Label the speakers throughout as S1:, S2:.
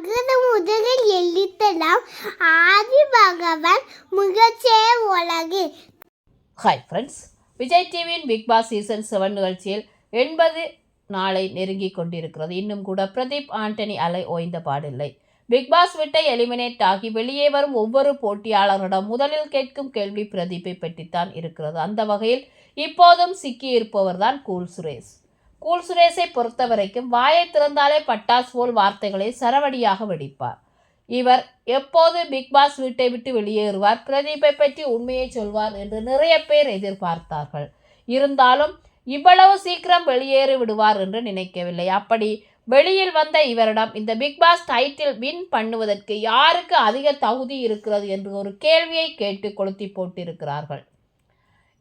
S1: அகர முதலில் எழுத்தலாம். ஆதி பகவான் முகச்சே உலகு.
S2: ஹாய் ஃப்ரெண்ட்ஸ் விஜய் டிவியின் பிக் பாஸ் சீசன் செவன் நிகழ்ச்சியில் எண்பது நாளை நெருங்கி கொண்டிருக்கிறது. இன்னும் கூட பிரதீப் ஆண்டனி அலை ஓய்ந்த பாடில்லை. பிக் பாஸ் விட்டை எலிமினேட் ஆகி வெளியே வரும் ஒவ்வொரு போட்டியாளரிடம் முதலில் கேட்கும் கேள்வி பிரதீப்பை பற்றித்தான் இருக்கிறது. அந்த வகையில் இப்போதும் சிக்கியிருப்பவர் தான் கூல் சுரேஷ் கூல் சுரேஷை பொறுத்தவரைக்கும் வாயை திறந்தாலே பட்டாஸ் போல் வார்த்தைகளை சரவடியாக வெடிப்பார். இவர் எப்போது பிக்பாஸ் வீட்டை விட்டு வெளியேறுவார் பிரதீப்பை பற்றி உண்மையை சொல்வார் என்று நிறைய பேர் எதிர்பார்த்தார்கள். இருந்தாலும் இவ்வளவு சீக்கிரம் வெளியேறி விடுவார் என்று நினைக்கவில்லை. அப்படி வெளியில் வந்த இவரிடம் இந்த பிக்பாஸ் டைட்டில் வின் பண்ணுவதற்கு யாருக்கு அதிக தகுதி இருக்கிறது என்று ஒரு கேள்வியை கேட்டு கொளுத்தி போட்டிருக்கிறார்கள்.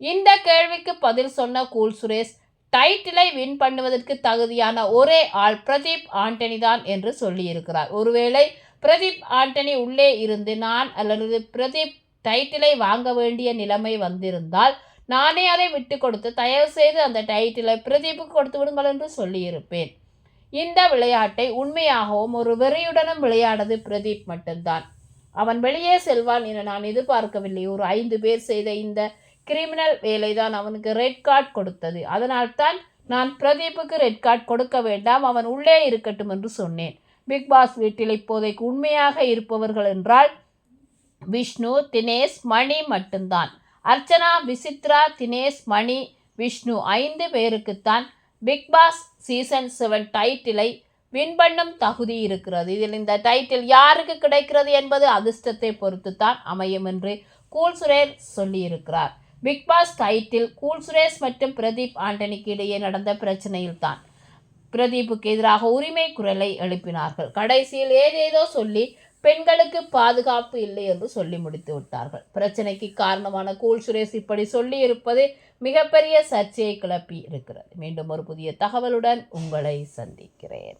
S2: இந்த கேள்விக்கு பதில் சொன்ன கூல் சுரேஷ் டைட்டிலை வின் பண்ணுவதற்கு தகுதியான ஒரே ஆள் பிரதீப் ஆண்டனி தான் என்று சொல்லியிருக்கிறார். ஒருவேளை பிரதீப் ஆண்டனி உள்ளே இருந்து நான் அல்லது பிரதீப் டைட்டிலை வாங்க வேண்டிய நிலைமை வந்திருந்தால் நானே அதை விட்டு கொடுத்து தயவு செய்து அந்த டைட்டிலை பிரதீப்புக்கு கொடுத்து விடுங்கள் என்று சொல்லியிருப்பேன். இந்த விளையாட்டை உண்மையாகவும் ஒரு வெறியுடனும் விளையாடது பிரதீப் மட்டும்தான். அவன் வெளியே செல்வான் என நான் எதிர்பார்க்கவில்லை. ஒரு ஐந்து பேர் செய்த இந்த கிரிமினல் வேலைதான் அவனுக்கு ரெட் கார்டு கொடுத்தது. அதனால்தான் நான் பிரதீப்புக்கு ரெட் கார்டு கொடுக்க வேண்டாம் அவன் உள்ளே இருக்கட்டும் என்று சொன்னேன். பிக் பாஸ் வீட்டில் இப்போதைக்கு உண்மையாக இருப்பவர்கள் என்றால் விஷ்ணு தினேஷ் மணி மட்டும்தான். அர்ச்சனா விசித்ரா தினேஷ் மணி விஷ்ணு ஐந்து பேருக்குத்தான் பிக் பாஸ் சீசன் செவன் டைட்டிலை வின் பண்ணும் தகுதி இருக்கிறது. இதில் இந்த டைட்டில் யாருக்கு கிடைக்கிறது என்பது அதிர்ஷ்டத்தை பொறுத்து தான் அமையும் என்று கூல்சுரேர் சொல்லியிருக்கிறார். Big boss title cool Suresh மற்றும் பிரதீப் ஆண்டனிக்கு இடையே நடந்த பிரச்சனையில்தான். பிரதீப்புக்கு எதிராக உரிமை குரலை எழுப்பினார்கள். கடைசியில் ஏதேதோ சொல்லி பெண்களுக்கு பாதுகாப்பு இல்லை என்று சொல்லி முடித்து விட்டார்கள். பிரச்சனைக்கு காரணமான கூல் சுரேஷ் இப்படி சொல்லி இருப்பது மிகப்பெரிய சர்ச்சையை கிளப்பி இருக்கிறது. மீண்டும் ஒரு புதிய தகவலுடன் உங்களை சந்திக்கிறேன்.